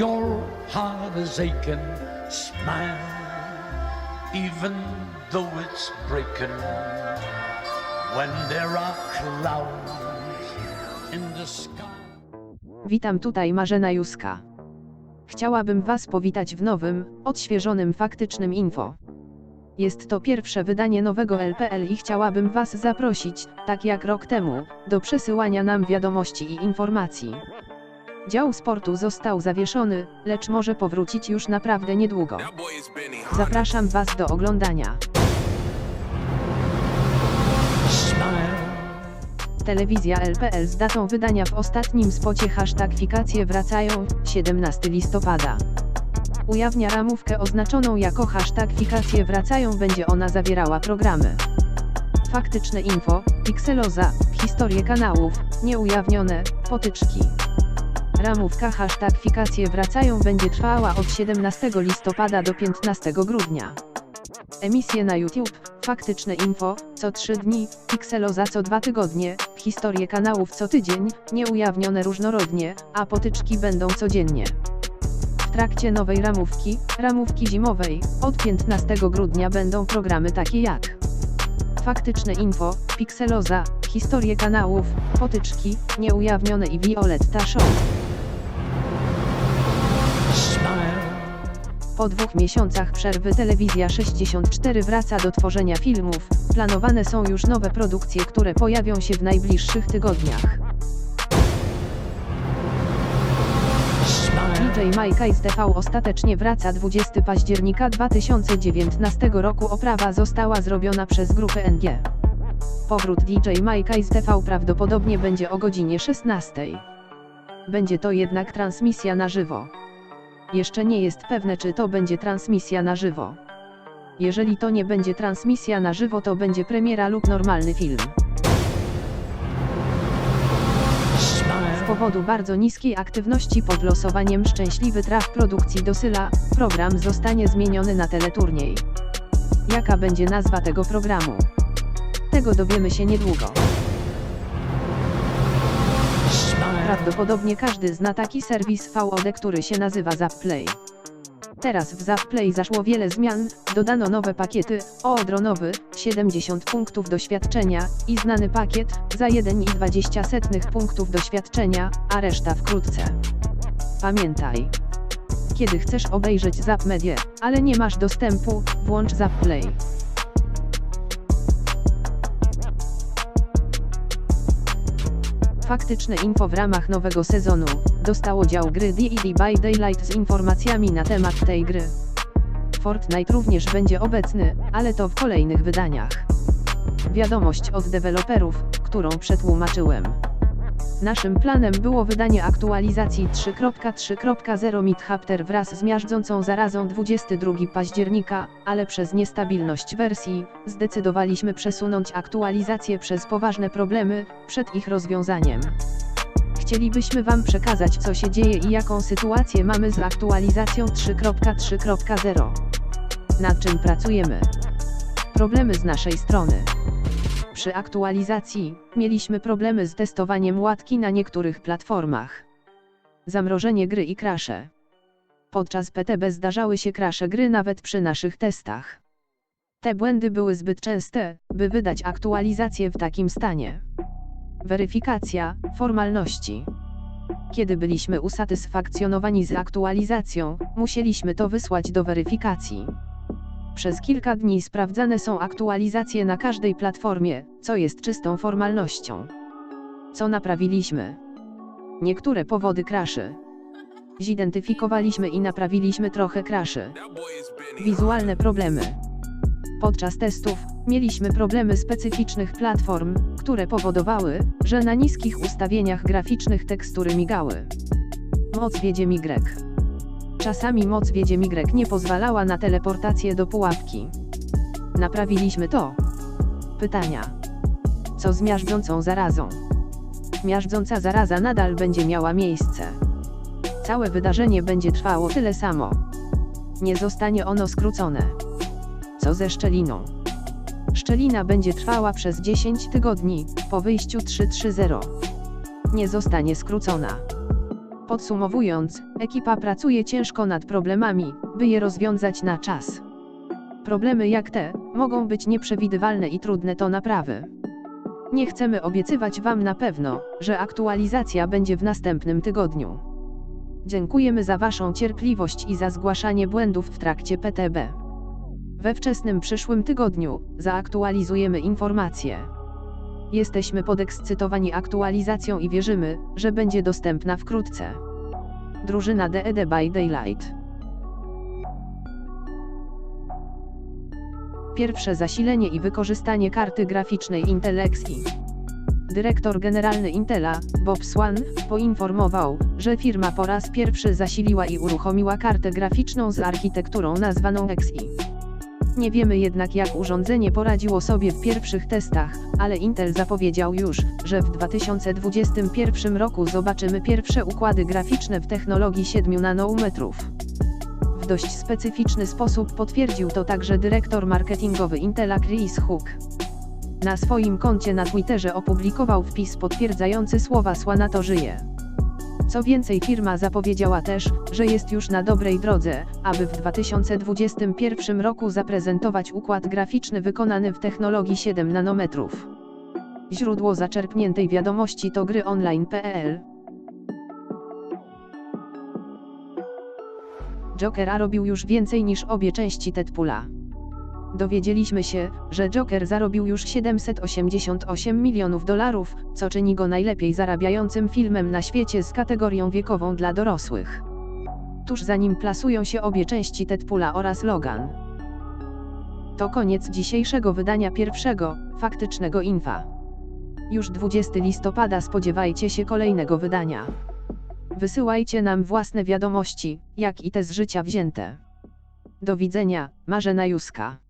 Your heart is aching, smile, even though it's breaking. When there are clouds in the sky. Witam tutaj Marzena Juska. Chciałabym Was powitać w nowym, odświeżonym faktycznym info. Jest to pierwsze wydanie nowego LPL i chciałabym Was zaprosić, tak jak rok temu, do przesyłania nam wiadomości i informacji. Dział sportu został zawieszony, lecz może powrócić już naprawdę niedługo. Zapraszam Was do oglądania. Telewizja LPL z datą wydania w ostatnim spocie hashtag fikacje wracają, 17 listopada. Ujawnia ramówkę oznaczoną jako hashtag fikacje wracają będzie ona zawierała programy. Faktyczne info, pikseloza, historie kanałów, nieujawnione, potyczki. Ramówka hashtag fikacje wracają będzie trwała od 17 listopada do 15 grudnia. Emisje na YouTube, faktyczne info, co 3 dni, pikseloza co 2 tygodnie, historie kanałów co tydzień, nieujawnione różnorodnie, a potyczki będą codziennie. W trakcie nowej ramówki, ramówki zimowej, od 15 grudnia będą programy takie jak Faktyczne info, pikseloza, historie kanałów, potyczki, nieujawnione i Violetta Show. Po dwóch miesiącach przerwy Telewizja 64 wraca do tworzenia filmów. Planowane są już nowe produkcje, które pojawią się w najbliższych tygodniach. DJ Mike z TV ostatecznie wraca 20 października 2019 roku. Oprawa została zrobiona przez grupę NG. Powrót DJ Mike z TV prawdopodobnie będzie o godzinie 16. Będzie to jednak transmisja na żywo. Jeszcze nie jest pewne, czy to będzie transmisja na żywo. Jeżeli to nie będzie transmisja na żywo, to będzie premiera lub normalny film. Z powodu bardzo niskiej aktywności pod losowaniem Szczęśliwy Traf produkcji Dosyla, program zostanie zmieniony na teleturniej. Jaka będzie nazwa tego programu? Tego dowiemy się niedługo. Prawdopodobnie każdy zna taki serwis VOD, który się nazywa Zapplay. Teraz w Zapplay zaszło wiele zmian, dodano nowe pakiety, o dronowy, 70 punktów doświadczenia, i znany pakiet, za 1,20 punktów doświadczenia, a reszta wkrótce. Pamiętaj. Kiedy chcesz obejrzeć Zap Medię, ale nie masz dostępu, włącz Zapplay. Faktyczne info w ramach nowego sezonu, dostało dział gry D&D by Daylight z informacjami na temat tej gry. Fortnite również będzie obecny, ale to w kolejnych wydaniach. Wiadomość od deweloperów, którą przetłumaczyłem. Naszym planem było wydanie aktualizacji 3.3.0 Midhapter wraz z miażdżącą zarazą 22 października, ale przez niestabilność wersji, zdecydowaliśmy przesunąć aktualizację przez poważne problemy, przed ich rozwiązaniem. Chcielibyśmy Wam przekazać co się dzieje i jaką sytuację mamy z aktualizacją 3.3.0. Nad czym pracujemy? Problemy z naszej strony. Przy aktualizacji, mieliśmy problemy z testowaniem łatki na niektórych platformach. Zamrożenie gry i krasze. Podczas PTB zdarzały się krasze gry nawet przy naszych testach. Te błędy były zbyt częste, by wydać aktualizację w takim stanie. Weryfikacja, formalności. Kiedy byliśmy usatysfakcjonowani z aktualizacją, musieliśmy to wysłać do weryfikacji. Przez kilka dni sprawdzane są aktualizacje na każdej platformie, co jest czystą formalnością. Co naprawiliśmy? Niektóre powody kraszy. Zidentyfikowaliśmy i naprawiliśmy trochę kraszy. Wizualne problemy. Podczas testów mieliśmy problemy specyficznych platform, które powodowały, że na niskich ustawieniach graficznych tekstury migały. Moc wiedzie migrek. Czasami moc wiedzie migrek nie pozwalała na teleportację do pułapki. Naprawiliśmy to. Pytania. Co z miażdżącą zarazą? Miażdżąca zaraza nadal będzie miała miejsce. Całe wydarzenie będzie trwało tyle samo. Nie zostanie ono skrócone. Co ze szczeliną? Szczelina będzie trwała przez 10 tygodni, po wyjściu 3.3.0. Nie zostanie skrócona. Podsumowując, ekipa pracuje ciężko nad problemami, by je rozwiązać na czas. Problemy jak te mogą być nieprzewidywalne i trudne do naprawy. Nie chcemy obiecywać Wam na pewno, że aktualizacja będzie w następnym tygodniu. Dziękujemy za Waszą cierpliwość i za zgłaszanie błędów w trakcie PTB. We wczesnym przyszłym tygodniu zaaktualizujemy informacje. Jesteśmy podekscytowani aktualizacją i wierzymy, że będzie dostępna wkrótce. Drużyna DED by Daylight. Pierwsze zasilenie i wykorzystanie karty graficznej Intel Xi. Dyrektor generalny Intela, Bob Swan, poinformował, że firma po raz pierwszy zasiliła i uruchomiła kartę graficzną z architekturą nazwaną Xi. Nie wiemy jednak jak urządzenie poradziło sobie w pierwszych testach, ale Intel zapowiedział już, że w 2021 roku zobaczymy pierwsze układy graficzne w technologii 7 nanometrów. W dość specyficzny sposób potwierdził to także dyrektor marketingowy Intela Chris Hook. Na swoim koncie na Twitterze opublikował wpis potwierdzający słowa Swana to żyje. Co więcej firma zapowiedziała też, że jest już na dobrej drodze, aby w 2021 roku zaprezentować układ graficzny wykonany w technologii 7 nanometrów. Źródło zaczerpniętej wiadomości to gry online.pl. Jokera robił już więcej niż obie części Deadpoola. Dowiedzieliśmy się, że Joker zarobił już 788 milionów dolarów, co czyni go najlepiej zarabiającym filmem na świecie z kategorią wiekową dla dorosłych. Tuż za nim plasują się obie części Deadpoola oraz Logan. To koniec dzisiejszego wydania pierwszego, faktycznego infa. Już 20 listopada spodziewajcie się kolejnego wydania. Wysyłajcie nam własne wiadomości, jak i te z życia wzięte. Do widzenia, Marzena Juska.